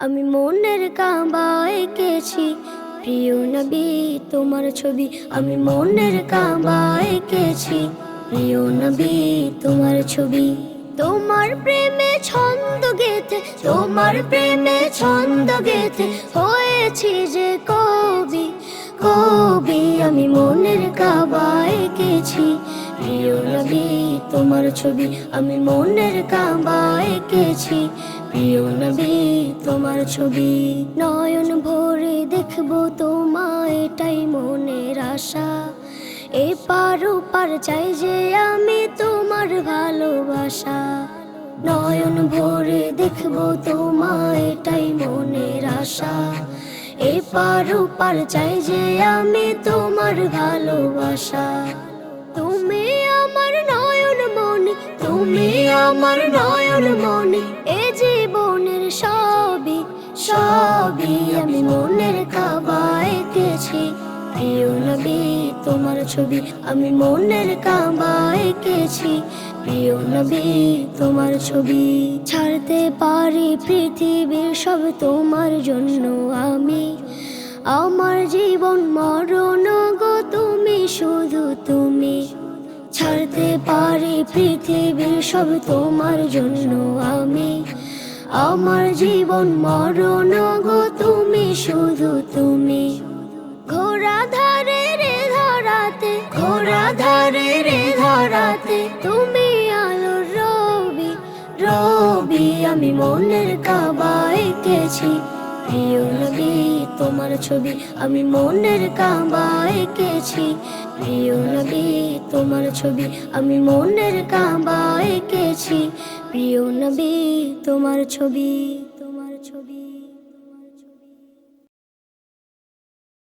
আমি মনের কাবা এঁকেছি প্রিয় নবী, তোমার ছবি আমি মনের কাবা এঁকেছি প্রিয় নবী, তোমার ছবি। তোমার প্রেমে ছন্দ গেতে তোমার প্রেমে ছন্দ গেতে হয়েছি যে কবি। কবি আমি মনের কাবা এঁকেছি প্রিয় নবী, তোমার ছবি আমি মনের কাবা এঁকেছি প্রিয় নবী, তোমার ছবি নয়ন ভরে দেখব তোমায়, এটাই মনের আশা। এ পার পার চাই যে আমি তোমার ভালোবাসা। নয়ন ভরে দেখব তোমায়, এটাই মনের আশা। এ পার পার চাই যে আমি তোমার ভালোবাসা। তুমি আমার তুমি আমার নয়ন মনে এ জীবনের সবই সবই আমি মনের কাবা এঁকেছি। প্রিয় নবী, তোমার ছবি আমি মনের কাবা এঁকেছি। প্রিয় নবী, তোমার ছবি ছাড়তে পারি পৃথিবীর সব তোমার জন্য আমি। আমার জীবন মরণ গো, তুমি শুধু তুমি পৃথিবীর সব তোমার জন্য আমি। আমার জীবন মরণ গো, তুমি শুধু তুমি। ঘোড়া ধারে রে ধরাতে ঘোড়া ধারে রে ধরাতে তুমি আলো রবি রবি আমি মনের কাবা এঁকেছি। প্রিয় নবী, তোমার ছবি আমি মনের কাবা এঁকেছি। প্রিয় নবী তোমার ছবি আমি মনের কাবা এঁকেছি। প্রিয় নবী তোমার ছবি তোমার ছবি।